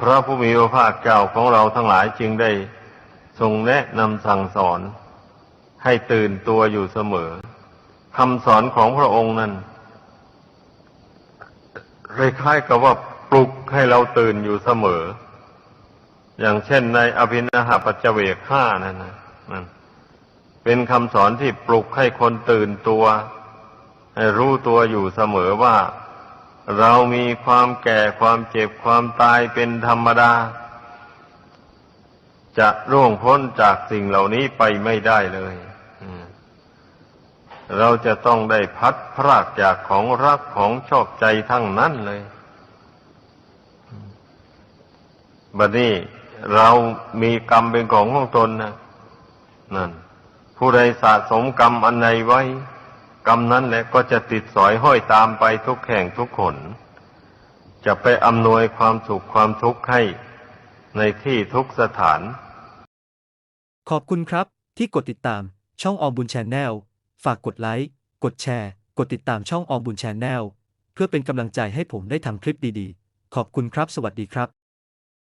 พระผู้มีพระภาคเจ้าของเราทั้งหลายจึงได้ทรงแนะนำสั่งสอน ให้ตื่นตัวอยู่เสมอคำสอนของพระองค์นั้นคล้ายๆกับว่าปลุกให้เราตื่นอยู่เสมอ อย่างเช่นในอภินาหปัจเจเวกข้านั่นนะนั่นเป็นคำสอนที่ปลุกให้คนตื่นตัว ให้รู้ตัวอยู่เสมอว่า เรามีความแก่ความเจ็บความตายเป็นธรรมดา จะร่วงพ้นจากสิ่งเหล่านี้ไปไม่ได้เลยเราจะต้องได้พัดพรากจากของรักของชอบใจทั้งนั้นเลยบัดนี้เรามีกรรมเป็นของของตนนะนั่น ผู้ใดสะสมกรรมอันใดไว้ กรรมนั้นแหละก็จะติดสอยห้อยตามไปทุกแห่งทุกคน จะไปอำนวยความสุขความทุกข์ให้ในที่ทุกสถาน ขอบคุณครับที่กดติดตามช่องออมบุญแชนแนลฝากกดไลค์กดแชร์ กดติดตามช่องออมบุญแชนแนลเพื่อเป็นกำลังใจให้ผมได้ทำคลิปดีๆ ขอบคุณครับ สวัสดีครับ